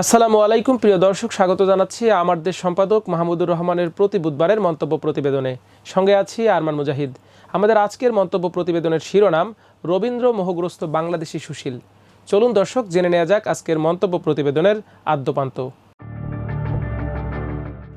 আসসালামু আলাইকুম, প্রিয় দর্শক, স্বাগত জানাচ্ছি আমার দেশ সম্পাদক মাহমুদুর রহমানের প্রতি বুধবারের মন্তব্য প্রতিবেদনে। সঙ্গে আছি আরমান মুজাহিদ। আমাদের আজকের মন্তব্য প্রতিবেদনের শিরোনাম, রবীন্দ্র মোহগ্রস্ত বাংলাদেশি সুশীল। চলুন দর্শক, জেনে নেওয়া যাক আজকের মন্তব্য প্রতিবেদনের আদ্যপান্ত।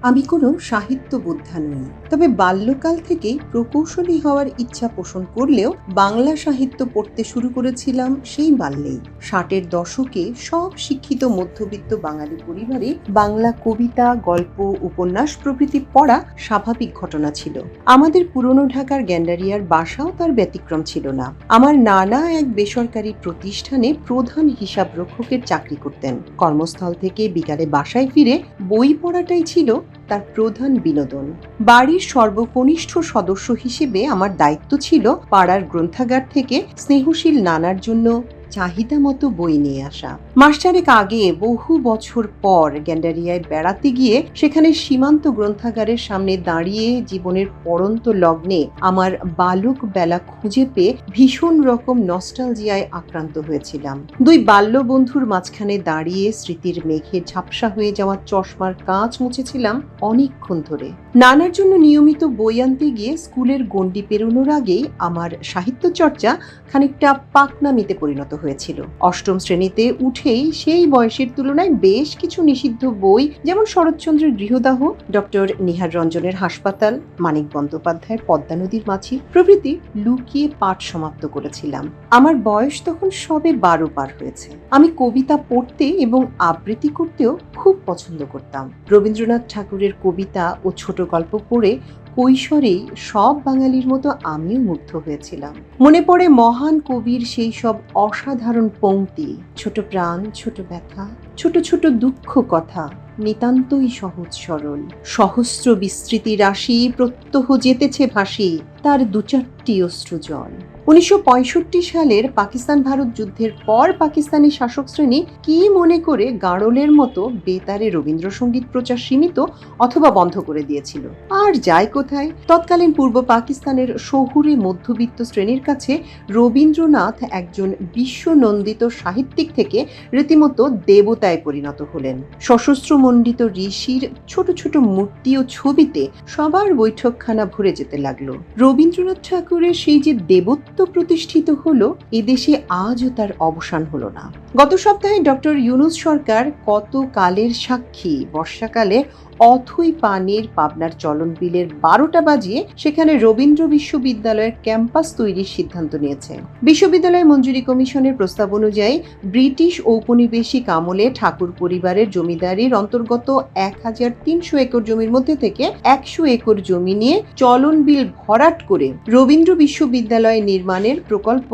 আমি কোনো সাহিত্য বোদ্ধা নই। তবে বাল্যকাল থেকেই প্রকৌশলী হওয়ার ইচ্ছা পোষণ করলেও বাংলা সাহিত্য পড়তে শুরু করেছিলাম সেই বাল্যেই। ষাটের দশকে সব শিক্ষিত মধ্যবিত্ত বাঙালি পরিবারে বাংলা কবিতা, গল্প, উপন্যাস প্রভৃতি পড়া স্বাভাবিক ঘটনা ছিল। আমাদের পুরনো ঢাকার গ্যান্ডারিয়ার বাসাও তার ব্যতিক্রম ছিল না। আমার নানা এক বেসরকারি প্রতিষ্ঠানে প্রধান হিসাব রক্ষকের চাকরি করতেন। কর্মস্থল থেকে বিকালে বাসায় ফিরে বই পড়াটাই ছিল তার প্রধান বিনোদন। বাড়ির সর্বকনিষ্ঠ সদস্য হিসেবে আমার দায়িত্ব ছিল পাড়ার গ্রন্থাগার থেকে স্নেহশীল নানার জন্য চাহিদা মতো বই নিয়ে আসা। মাস্টারেক আগে বহু বছর পর গ্যান্ডারিয়ায় বেড়াতে গিয়ে সেখানে সীমান্ত গ্রন্থাগারের সামনে দাঁড়িয়ে জীবনের পরন্ত লগ্নে আমার বালক বেলা খুঁজে পেয়ে ভীষণ রকম নস্টালজিয়ায় আক্রান্ত হয়েছিলাম। দুই বাল্য বন্ধুর মাঝখানে দাঁড়িয়ে স্মৃতির মেঘে ঝাপসা হয়ে যাওয়া চশমার কাঁচ মুছেছিলাম অনেকক্ষণ ধরে। নানার জন্য নিয়মিত বই আনতে গিয়ে স্কুলের গণ্ডি পেরোনোর আগেই আমার সাহিত্য চর্চা খানিকটা পাকনামিতে পরিণত হয়েছিল। অষ্টম শ্রেণীতে উঠেই সেই বয়সের তুলনায় বেশ কিছু নিষিদ্ধ বই, যেমন শরৎচন্দ্রের গৃহদাহ, ডক্টর নিহার রঞ্জনের হাসপাতাল, মানিক বন্দ্যোপাধ্যায়ের পদ্মা নদীর মাছি প্রভৃতি লুকিয়ে পাঠ সমাপ্ত করেছিলাম। আমার বয়স তখন সবে বারো পার হয়েছে। আমি কবিতা পড়তে এবং আবৃত্তি করতেও খুব পছন্দ করতাম। রবীন্দ্রনাথ ঠাকুরের কবিতা ও ছোট গল্প পড়ে কৈশোরেই সব বাঙালির মতো আমিও মুগ্ধ হয়েছিলাম। মনে পড়ে মহান কবির সেই সব অসাধারণ পঙ্ক্তি, ছোট প্রাণ, ছোট ব্যথা, ছোট ছোট দুঃখ কথা, নিতান্তই সহজ সরল। সহস্র বিস্তৃতি রাশি প্রত্যহ যেতেছে ভাসি, তার দু চারটি অশ্রু জল উনিশশো পঁয়ষট্টি সালের পাকিস্তান ভারত যুদ্ধের পর পাকিস্তানি শাসক শ্রেণি কি মনে করে গাড়লের মতো বেতারে রবীন্দ্রসঙ্গীত প্রচার সীমিত অথবা বন্ধ করে দিয়েছিল? আর যায় কোথায়? তৎকালীন পূর্ব পাকিস্তানের শহুরে মধ্যবিত্ত শ্রেণির কাছে রবীন্দ্রনাথ একজন বিশ্বনন্দিত সাহিত্যিক থেকে রীতিমতো দেবতায় পরিণত হলেন। সশস্ত্রমণ্ডিত ঋষির ছোট ছোট মূর্তি ও ছবিতে সবার বৈঠকখানা ভরে যেতে লাগল। রবীন্দ্রনাথ ঠাকুরের সেই যে দেবত্ব প্রতিষ্ঠিত হলো, এদেশে আজও তার অবসান হলো না। গত সপ্তাহে ডক্টর ইউনুস সরকার কত কালের সাক্ষী? বর্ষাকালে অথই পানির পাবনার চলন বিলের বারোটা বাজিয়ে সেখানে রবীন্দ্র বিশ্ববিদ্যালয়ের ক্যাম্পাস তৈরির সিদ্ধান্ত নিয়েছে। বিশ্ববিদ্যালয় মঞ্জুরি কমিশনের প্রস্তাব অনুযায়ী ব্রিটিশ ঔপনিবেশিক আমলে ঠাকুর পরিবারের জমিদারির অন্তর্গত এক হাজার তিনশো একর জমির মধ্যে থেকে একশো একর জমি নিয়ে চলন বিল ভরাট করে রবীন্দ্র বিশ্ববিদ্যালয় নির্মাণের প্রকল্প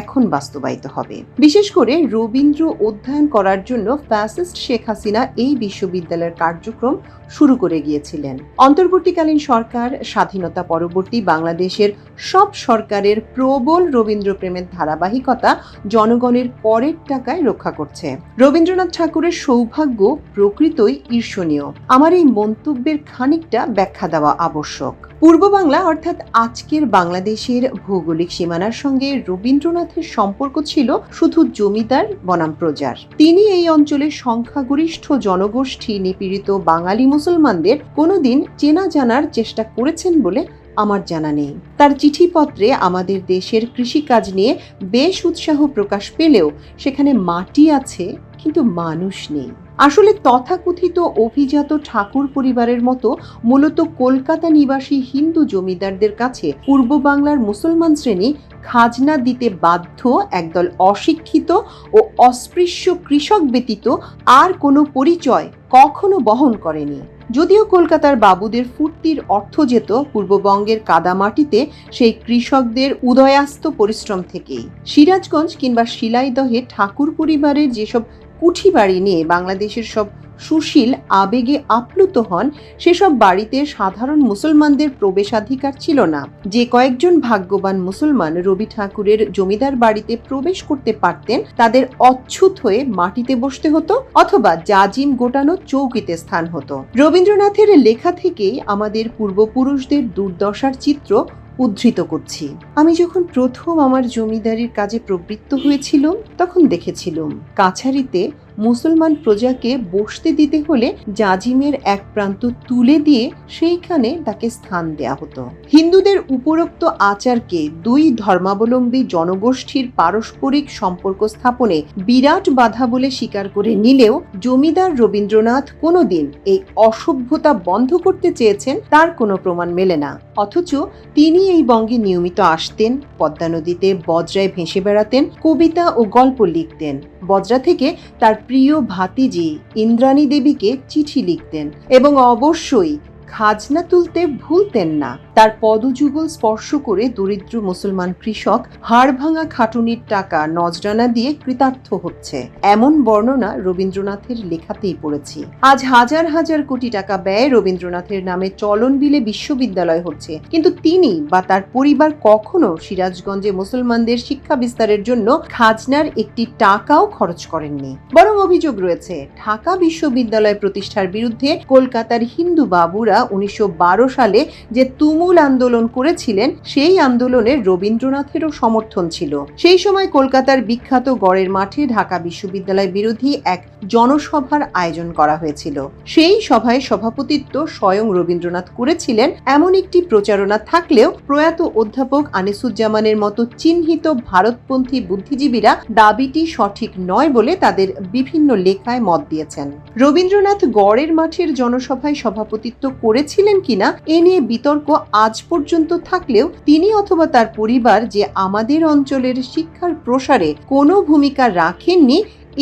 এখন বাস্তবায়িত হবে। বিশেষ করে রবীন্দ্র অধ্যয়ন করার জন্য ফ্যাসিস্ট শেখ হাসিনা এই বিশ্ববিদ্যালয়ের কার্যক্রম শুরু করে গিয়েছিলেন। অন্তর্বর্তীকালীন সরকার, স্বাধীনতা পরবর্তী বাংলাদেশের সব সরকারের প্রবল রবীন্দ্র প্রেমের ধারাবাহিকতা জনগণের করের টাকায় রক্ষা করছে। রবীন্দ্রনাথ ঠাকুরের সৌভাগ্য প্রকৃতই ঈর্ষণীয়। আমার এই মন্তব্যের খানিকটা ব্যাখ্যা দেওয়া আবশ্যক। পূর্ব বাংলা অর্থাৎ আজকের বাংলাদেশের ভৌগোলিক সীমানার সঙ্গে রবীন্দ্রনাথের সম্পর্ক ছিল শুধু জমিদার বনাম প্রজার। তিনি এই অঞ্চলের সংখ্যাগরিষ্ঠ জনগোষ্ঠী নিপীড়িত বাঙালি মুসলমানদের কোনোদিন চেনা জানার চেষ্টা করেছেন বলে আমার জানা নেই। তার চিঠিপত্রে আমাদের দেশের কৃষিকাজ নিয়ে বেশ উৎসাহ প্রকাশ পেলেও সেখানে মাটি আছে, কিন্তু মানুষ নেই। আসলে তথাকথিত অভিজাত ঠাকুর পরিবারের মতো মূলত কলকাতা নিবাসী হিন্দু জমিদারদের কাছে পূর্ব বাংলার মুসলমান শ্রেণি খাজনা দিতে বাধ্য একদল অশিক্ষিত ও অস্পৃশ্য কৃষক ব্যতীত আর কোনো পরিচয় কখনো বহন করেনি। যদিও কলকাতার বাবুদের ফুর্তির অর্থ যেত পূর্ববঙ্গের কাদামাটিতে সেই কৃষকদের উদয়াস্ত পরিশ্রম থেকেই। সিরাজগঞ্জ কিংবা শিলাইদহে ঠাকুর পরিবারের যেসব কুঠি বাড়ি নিয়ে বাংলাদেশের সব সুশীল, আবেগে আপ্লুত হন, সেসব বাড়িতে সাধারণ মুসলমানদের প্রবেশাধিকার ছিল না। যে কয়েকজন ভাগ্যবান মুসলমান রবি ঠাকুরের জমিদার বাড়িতে প্রবেশ করতে পারতেন, তাদের অচ্ছুত হয়ে মাটিতে বসতে হতো অথবা জাজিম গোটানো চৌকিতে স্থান হতো। রবীন্দ্রনাথের লেখা থেকেই আমাদের পূর্বপুরুষদের দুর্দশার চিত্র উদ্ধৃত করছি। আমি যখন প্রথম আমার জমিদারির কাজে প্রবৃত্ত হয়েছিলাম তখন দেখেছিলাম কাছারিতে মুসলমান প্রজাকে বসতে দিতে হলে জাজিমের এক প্রান্ত তুলে দিয়ে সেইখানে তাকে স্থান দেয়া হতো। হিন্দুদের উপরোক্ত আচারকে দুই ধর্মাবলম্বী জনগোষ্ঠীর পারস্পরিক সম্পর্ক স্থাপনে বিরাট বাধা বলে স্বীকার করে নিলেও জমিদার রবীন্দ্রনাথ কোনোদিন এই অসভ্যতা বন্ধ করতে চেয়েছেন তার কোনো প্রমাণ মেলে না। অথচ তিনি এই বঙ্গে নিয়মিত আসতেন, পদ্মা নদীতে বজ্রায় ভেসে বেড়াতেন, কবিতা ও গল্প লিখতেন। বজ্রা থেকে তার প্রিয় ভাতিজি ইন্দ্রাণী দেবীকে চিঠি লিখতেন এবং অবশ্যই খাজনা তুলতে ভুলতেন না। তার পদযুগল স্পর্শ করে দরিদ্র মুসলমান কৃষক হাড় ভাঙা খাটুনির টাকা নজরানা দিয়ে কৃতার্থ হচ্ছে। এমন বর্ণনা রবীন্দ্রনাথের লেখাতেই পড়েছি। আজ হাজার হাজার কোটি টাকা ব্যয় রবীন্দ্রনাথের নামে চলন বিলে বিশ্ববিদ্যালয় হচ্ছে। কিন্তু তিনি বা তার পরিবার কখনো সিরাজগঞ্জে মুসলমানদের শিক্ষা বিস্তারের জন্য খাজনার একটি টাকাও খরচ করেননি। বরং অভিযোগ রয়েছে, ঢাকা বিশ্ববিদ্যালয় প্রতিষ্ঠার বিরুদ্ধে কলকাতার হিন্দু বাবুরা উনিশশো বারো সালে যে তুমুল আন্দোলন করেছিলেন, সেই আন্দোলনে রবীন্দ্রনাথেরও সমর্থন ছিল। সেই সময় কলকাতার বিখ্যাত গড়ের মাঠে ঢাকা বিশ্ববিদ্যালয় বিরোধী এক জনসভার আয়োজন করা হয়েছিল। সেই সভায় সভাপতিত্ব স্বয়ং রবীন্দ্রনাথ করেছিলেন। এমন একটি প্রচারণা থাকলেও প্রয়াত অধ্যাপক আনিসুজ্জামানের মতো চিহ্নিত ভারতপন্থী বুদ্ধিজীবীরা দাবিটি সঠিক নয় বলে তাদের বিভিন্ন লেখায় মত দিয়েছেন। রবীন্দ্রনাথ গড়ের মাঠের জনসভায় সভাপতিত্ব করেছিলেন কিনা, এ নিয়ে বিতর্ক আজ পর্যন্ত থাকলেও তিনি অথবা তার পরিবার যে আমাদের অঞ্চলের শিক্ষার প্রসারে কোনো ভূমিকা রাখেননি,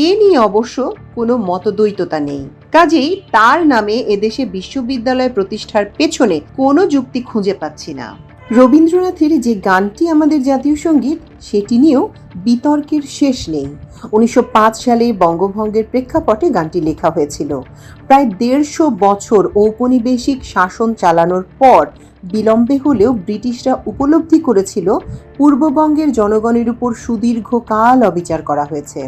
এ নিয়ে অবশ্য কোনো মতদ্বৈততা নেই। কাজেই তার নামে এদেশে বিশ্ববিদ্যালয় প্রতিষ্ঠার পেছনে কোনো যুক্তি খুঁজে পাচ্ছি না। রবীন্দ্রনাথের যে গানটি আমাদের জাতীয় সংগীত, সেটি নিয়েও বিতর্কের শেষ নেই। উনিশশো পাঁচ সালে বঙ্গভঙ্গের প্রেক্ষাপটে গানটি লেখা হয়েছিল। প্রায় দেড়শো বছর ঔপনিবেশিক শাসন চালানোর পর বিলম্বে হলেও ব্রিটিশরা উপলব্ধি করেছিল, পূর্ববঙ্গের জনগণের উপর সুদীর্ঘকাল অবিচার করা হয়েছে।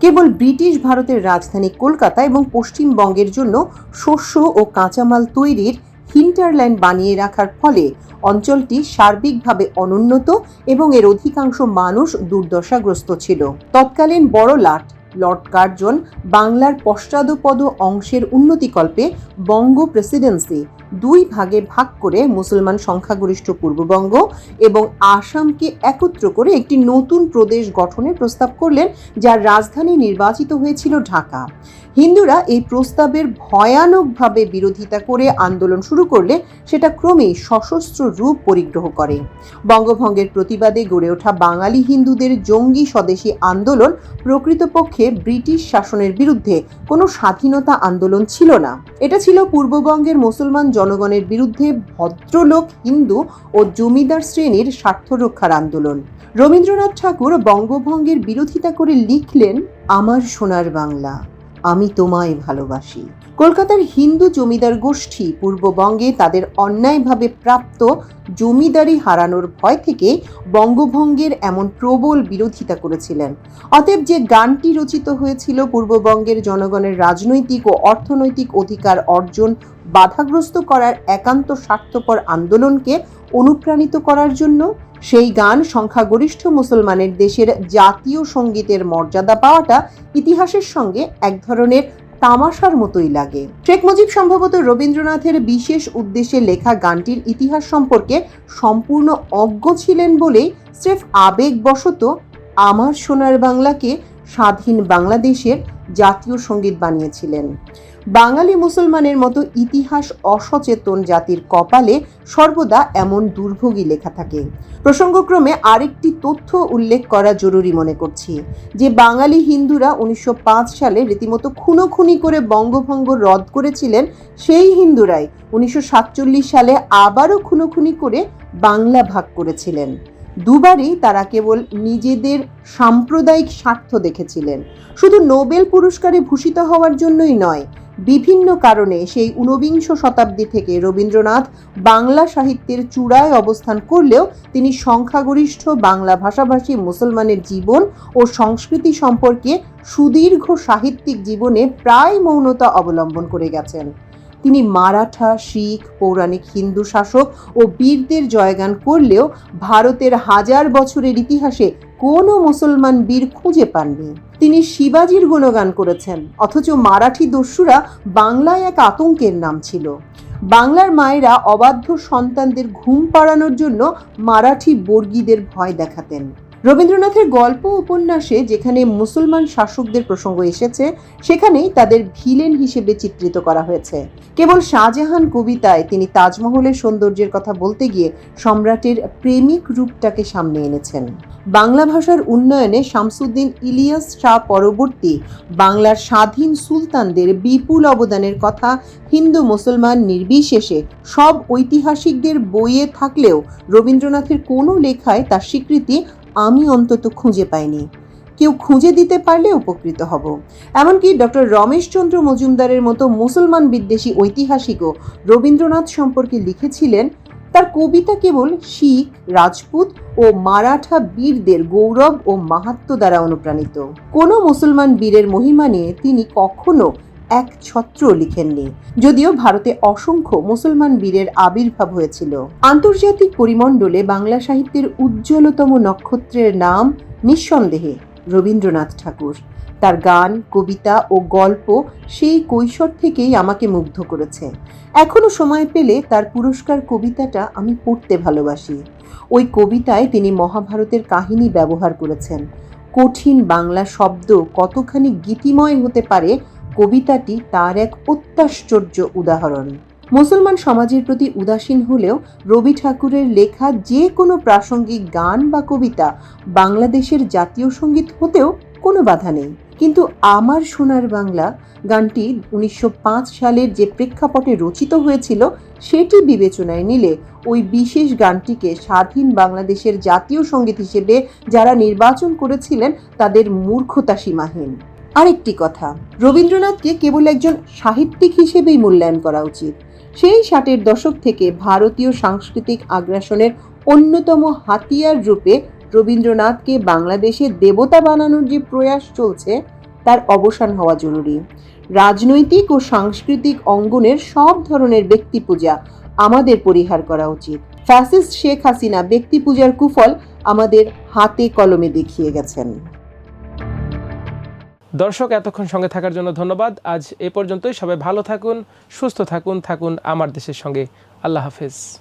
কেবল ব্রিটিশ ভারতের রাজধানী কলকাতা এবং পশ্চিমবঙ্গের জন্য শস্য ও কাঁচামাল তৈরির হিন্টারল্যান্ড বানিয়ে রাখার ফলে অঞ্চলটি সার্বিকভাবে অনুন্নত এবং এর অধিকাংশ মানুষ দুর্দশাগ্রস্ত ছিল। তৎকালীন বড় লাট, লর্ড কার্জন, বাংলার পশ্চাদপদ অংশের উন্নতিকল্পে বঙ্গ প্রেসিডেন্সি দুই ভাগে ভাগ করে মুসলমান সংখ্যাগরিষ্ঠ পূর্ববঙ্গ এবং আসামকে একত্র করে একটি নতুন প্রদেশ গঠনের প্রস্তাব করলেন, যার রাজধানী নির্বাচিত হয়েছিল ঢাকা। হিন্দুরা এই প্রস্তাবের ভয়ানকভাবে বিরোধিতা করে আন্দোলন শুরু করলে সেটা ক্রমেই সশস্ত্র রূপ পরিগ্রহ করে। বঙ্গভঙ্গের প্রতিবাদে গড়ে ওঠা বাঙালি হিন্দুদের জঙ্গি স্বদেশী আন্দোলন প্রকৃতপক্ষে ব্রিটিশ শাসনের বিরুদ্ধে কোনো স্বাধীনতা আন্দোলন ছিল না। এটা ছিল পূর্ববঙ্গের মুসলমান জনগণের বিরুদ্ধে ভদ্রলোক, হিন্দু ও জমিদার শ্রেণির স্বার্থ রক্ষার আন্দোলন। রবীন্দ্রনাথ ঠাকুর বঙ্গভঙ্গের বিরোধিতা করে লিখলেন, আমার সোনার বাংলা। আমি তোমায় ভালোবাসি। কলকাতার হিন্দু জমিদার গোষ্ঠী পূর্ববঙ্গে তাদের অন্যায়ভাবে প্রাপ্ত জমিদারি হারানোর ভয় থেকে বঙ্গভঙ্গের এমন প্রবল বিরোধিতা করেছিলেন। অতএব যে গানটি রচিত হয়েছিল পূর্ববঙ্গের জনগণের রাজনৈতিক ও অর্থনৈতিক অধিকার অর্জন বাধাগ্রস্ত করার একান্ত স্বার্থপর আন্দোলনকে অনুপ্রাণিত করার জন্য সেই গান সংখ্যাগরিষ্ঠ মুসলমানের দেশের জাতীয় সঙ্গীতের মর্যাদা পাওয়াটা ইতিহাসের সঙ্গে এক ধরনের তামাশার মতোই লাগে। শেখ মুজিব সম্ভবত রবীন্দ্রনাথের বিশেষ উদ্দেশ্যে লেখা গানটির ইতিহাস সম্পর্কে সম্পূর্ণ অজ্ঞ ছিলেন বলেই স্রেফ আবেগবশত আমার সোনার বাংলাকে স্বাধীন বাংলাদেশের জাতীয় সংগীত বানিয়েছিলেন। বাঙালি মুসলমানের মতো ইতিহাস অসচেতন জাতির কপালে সর্বদা এমন দুর্ভোগী লেখা থাকে। প্রসঙ্গক্রমে আরেকটি তথ্য উল্লেখ করা জরুরি মনে করছি, যে বাঙালি হিন্দুরা উনিশশো পাঁচ সালে রীতিমতো খুনোখুনি করে বঙ্গভঙ্গ রদ করেছিলেন, সেই হিন্দুরাই উনিশশো সাতচল্লিশ সালে আবারও খুনোখুনি করে বাংলা ভাগ করেছিলেন। দুবারই তারা কেবল নিজেদের সাম্প্রদায়িক স্বার্থ দেখেছিলেন। শুধু নোবেল পুরস্কারে ভূষিত হওয়ার জন্যই নয় বিভিন্ন কারণে সেই ঊনবিংশ শতাব্দী থেকে রবীন্দ্রনাথ বাংলা সাহিত্যের চূড়ায় অবস্থান করলেও তিনি সংখ্যাগরিষ্ঠ বাংলা ভাষাভাষী মুসলমানের জীবন ও সংস্কৃতি সম্পর্কে সুদীর্ঘ সাহিত্যিক জীবনে প্রায় মৌনতা অবলম্বন করে গেছেন। তিনি মারাঠা, শিখ, পৌরাণিক, হিন্দু শাসক ও বীরদের জয়গান করলেও ভারতের হাজার বছরের ইতিহাসে কোনো মুসলমান বীর খুঁজে পাননি। তিনি শিবাজির গুণগান করেছেন, অথচ মারাঠি দস্যুরা বাংলায় এক আতঙ্কের নাম ছিল। বাংলার মায়েরা অবাধ্য সন্তানদের ঘুম পাড়ানোর জন্য মারাঠি বর্গীদের ভয় দেখাতেন। রবীন্দ্রনাথের গল্প উপন্যাসে যেখানে মুসলমান শাসকদের প্রসঙ্গ এসেছে, সেখানেই তাদের ভিলেন হিসেবে চিত্রিত করা হয়েছে। কেবল শাহজাহান কবিতায় তিনি তাজমহলের সৌন্দর্যের কথা বলতে গিয়ে সম্রাটের প্রেমিক রূপটাকে সামনে এনেছেন। বাংলা ভাষার উন্নয়নে শামসুদ্দিন ইলিয়াস শাহ পরবর্তী বাংলার স্বাধীন সুলতানদের বিপুল অবদানের কথা হিন্দু মুসলমান নির্বিশেষে সব ঐতিহাসিকদের বইয়ে থাকলেও রবীন্দ্রনাথের কোনো লেখায় তার স্বীকৃতি আমি অন্তত খুঁজে পাইনি। কেউ খুঁজে দিতে পারলে উপকৃত হব। এমনকি ডক্টর রমেশচন্দ্র মজুমদারের মতো মুসলমান বিদ্বেষী ঐতিহাসিকও রবীন্দ্রনাথ সম্পর্কে লিখেছিলেন, তার কবিতা কেবল শিখ, রাজপুত ও মারাঠা বীরদের গৌরব ও মাহাত্ম দ্বারা অনুপ্রাণিত। কোনো মুসলমান বীরের মহিমা নিয়ে তিনি কখনো এক ছত্র লিখেননি, যদিও ভারতে অসংখ্য মুসলমান বীরের আবির্ভাব হয়েছিল। আন্তর্জাতিক পরিমণ্ডলে বাংলা সাহিত্যের উজ্জ্বলতম নক্ষত্রের নাম নিঃসন্দেহে রবীন্দ্রনাথ ঠাকুর। তার গান, কবিতা ও গল্প সেই কৈশোর থেকেই আমাকে মুগ্ধ করেছে। এখনও সময় পেলে তার পুরস্কার কবিতাটা আমি পড়তে ভালোবাসি। ওই কবিতায় তিনি মহাভারতের কাহিনী ব্যবহার করেছেন। কঠিন বাংলা শব্দ কতখানি গীতিময় হতে পারে কবিতাটি তার এক অত্যাশ্চর্য উদাহরণ। মুসলমান সমাজের প্রতি উদাসীন হলেও রবি ঠাকুরের লেখা যে কোনো প্রাসঙ্গিক গান বা কবিতা বাংলাদেশের জাতীয় সংগীত হতেও কোনো বাধা নেই। কিন্তু আমার সোনার বাংলা গানটি উনিশশো পাঁচ সালের যে প্রেক্ষাপটে রচিত হয়েছিল, সেটি বিবেচনায় নিলে ওই বিশেষ গানটিকে স্বাধীন বাংলাদেশের জাতীয় সংগীত হিসেবে যারা নির্বাচন করেছিলেন, তাদের মূর্খতা সীমাহীন। আরেকটি কথা, রবীন্দ্রনাথকে কেবল একজন সাহিত্যিক হিসেবেই মূল্যায়ন করা উচিত। সেই ষাটের দশক থেকে ভারতীয় সাংস্কৃতিক আগ্রাসনের অন্যতম হাতিয়ার রূপে রবীন্দ্রনাথকে বাংলাদেশে দেবতা বানানোর যে প্রয়াস চলছে, তার অবসান হওয়া জরুরি। রাজনৈতিক ও সাংস্কৃতিক অঙ্গনের সব ধরনের ব্যক্তি পূজা আমাদের পরিহার করা উচিত। ফ্যাসিস্ট শেখ হাসিনা ব্যক্তি পূজার কুফল আমাদের হাতে কলমে দেখিয়ে গেছেন। দর্শক, এতক্ষণ সঙ্গে থাকার জন্য ধন্যবাদ। আজ এ পর্যন্তই। সবাই ভালো থাকুন, সুস্থ থাকুন থাকুন আমার দেশের সঙ্গে। আল্লাহ হাফেজ।